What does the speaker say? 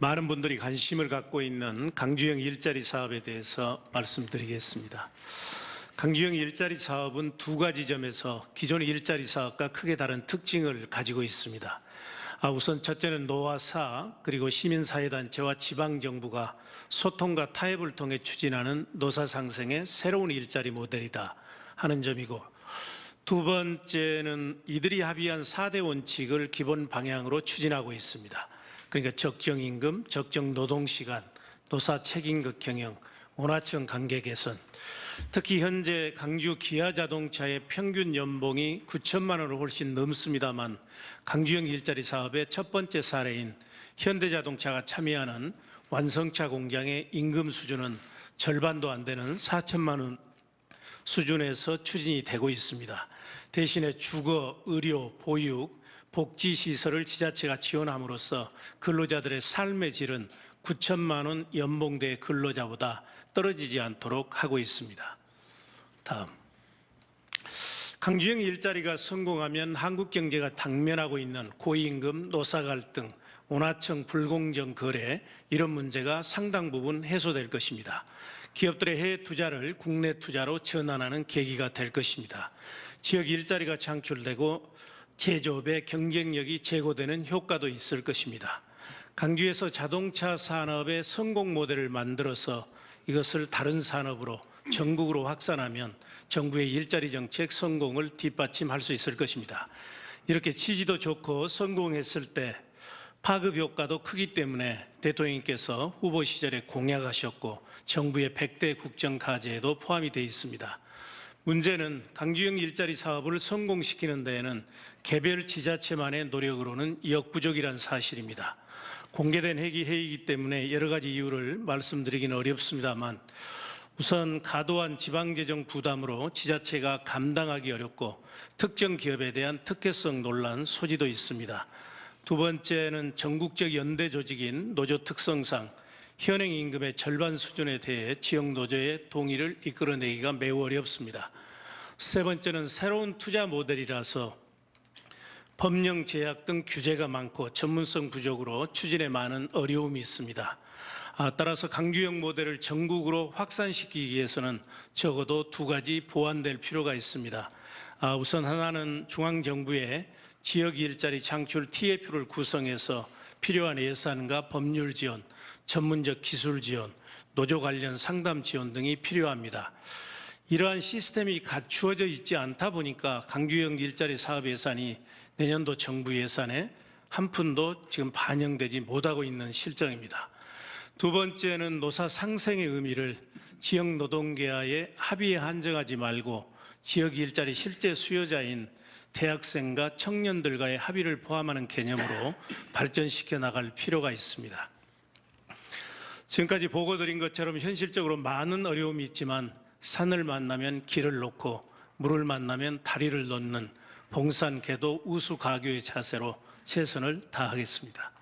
많은 분들이 관심을 갖고 있는 강주형 일자리 사업에 대해서 말씀드리겠습니다. 강주형 일자리 사업은 두 가지 점에서 기존의 일자리 사업과 크게 다른 특징을 가지고 있습니다. 아, 우선 첫째는 노화사 그리고 시민사회단체와 지방정부가 소통과 타협을 통해 추진하는 노사 상생의 새로운 일자리 모델이다 하는 점이고 두 번째는 이들이 합의한 4대 원칙을 기본 방향으로 추진하고 있습니다. 그러니까 적정 임금, 적정 노동 시간, 노사 책임극 경영, 원화청 관계 개선. 특히 현재 강주 기아 자동차의 평균 연봉이 9천만 원을 훨씬 넘습니다만 강주형 일자리 사업의 첫 번째 사례인 현대자동차가 참여하는 완성차 공장의 임금 수준은 절반도 안 되는 4천만 원 수준에서 추진이 되고 있습니다. 대신에 주거, 의료, 보육, 복지 시설을 지자체가 지원함으로써 근로자들의 삶의 질은 9천만 원 연봉대 근로자보다 떨어지지 않도록 하고 있습니다. 다음. 강주형 일자리가 성공하면 한국 경제가 당면하고 있는 고임금, 노사 갈등, 원화청 불공정 거래 이런 문제가 상당 부분 해소될 것입니다. 기업들의 해외 투자를 국내 투자로 전환하는 계기가 될 것입니다. 지역 일자리가 창출되고 제조업의 경쟁력이 제고되는 효과도 있을 것입니다. 강주에서 자동차 산업의 성공 모델을 만들어서 이것을 다른 산업으로 전국으로 확산하면 정부의 일자리 정책 성공을 뒷받침할 수 있을 것입니다. 이렇게 취지도 좋고 성공했을 때 파급 효과도 크기 때문에 대통령님께서 후보 시절에 공약하셨고 정부의 100대 국정 과제에도 포함이 되어 있습니다. 문제는 강주형 일자리 사업을 성공시키는 데에는 개별 지자체만의 노력으로는 역부족이라는 사실입니다. 공개된 회기 회의이기 때문에 여러 가지 이유를 말씀드리기는 어렵습니다만 우선 과도한 지방재정 부담으로 지자체가 감당하기 어렵고 특정 기업에 대한 특혜성 논란 소지도 있습니다. 두 번째는 전국적 연대 조직인 노조 특성상 현행 임금의 절반 수준에 대해 지역 노조의 동의를 이끌어내기가 매우 어렵습니다. 세 번째는 새로운 투자 모델이라서 법령 제약 등 규제가 많고 전문성 부족으로 추진에 많은 어려움이 있습니다. 아, 따라서 강규형 모델을 전국으로 확산시키기 위해서는 적어도 두 가지 보완될 필요가 있습니다. 아, 우선 하나는 중앙정부의 지역 일자리 창출 TF를 구성해서 필요한 예산과 법률 지원, 전문적 기술 지원, 노조 관련 상담 지원 등이 필요합니다. 이러한 시스템이 갖추어져 있지 않다 보니까 강규형 일자리 사업 예산이 내년도 정부 예산에 한 푼도 지금 반영되지 못하고 있는 실정입니다. 두 번째는 노사 상생의 의미를 지역 노동계와의 합의에 한정하지 말고 지역 일자리 실제 수요자인 대학생과 청년들과의 합의를 포함하는 개념으로 발전시켜 나갈 필요가 있습니다. 지금까지 보고 드린 것처럼 현실적으로 많은 어려움이 있지만 산을 만나면 길을 놓고 물을 만나면 다리를 놓는 봉산궤도 우수 가교의 자세로 최선을 다하겠습니다.